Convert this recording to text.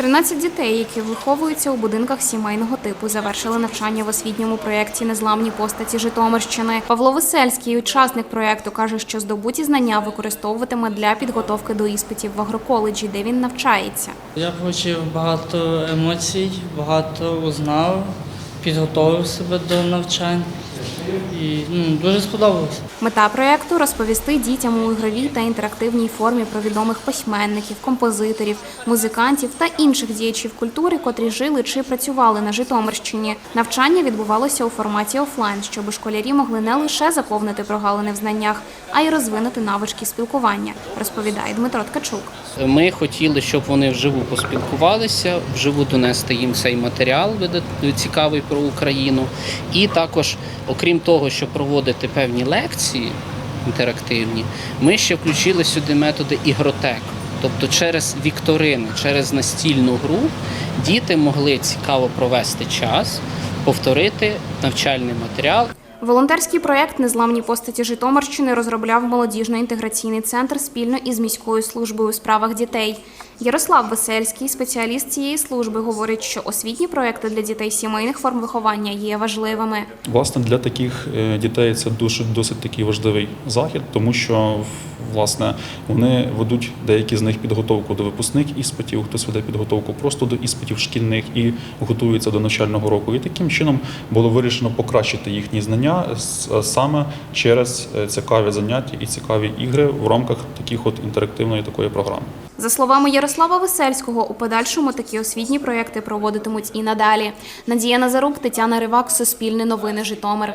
13 дітей, які виховуються у будинках сімейного типу, завершили навчання в освітньому проєкті Незламні постаті Житомирщини. Павло Весельський, учасник проєкту, каже, що здобуті знання використовуватиме для підготовки до іспитів в агроколеджі, де він навчається. Я отримав багато емоцій, багато узнав, підготовив себе до навчань і ну, дуже сподобалося. Мета проєкту розповісти дітям у ігровій та інтерактивній формі про відомих письменників, композиторів, музикантів та інших діячів культури, котрі жили чи працювали на Житомирщині. Навчання відбувалося у форматі офлайн, щоб школярі могли не лише заповнити прогалини в знаннях, а й розвинути навички спілкування, розповідає Дмитро Ткачук. Ми хотіли, щоб вони вживу поспілкувалися, вживу донести їм цей матеріал цікавий про Україну. І також, окрім того, що проводити певні лекції інтерактивні, ми ще включили сюди методи ігротек. Тобто через вікторини, через настільну гру діти могли цікаво провести час, повторити навчальний матеріал Волонтерський проєкт Незламні постаті Житомирщини розробляв молодіжно-інтеграційний центр спільно із міською службою у справах дітей. Ярослав Весельський, спеціаліст цієї служби, говорить, що освітні проєкти для дітей сімейних форм виховання є важливими. Власне, для таких е, дітей це дуже досить такий важливий захід, тому що власне вони ведуть деякі з них підготовку до випускних іспитів, хтось веде підготовку просто до іспитів шкільних і готується до навчального року. І таким чином було вирішено покращити їхні знання саме через е, цікаві заняття і цікаві ігри в рамках таких от інтерактивної такої програми. За словами Ярослава Весельського, у подальшому такі освітні проєкти проводитимуть і надалі. Надія Назарук, Тетяна Ривак, Суспільне новини, Житомир.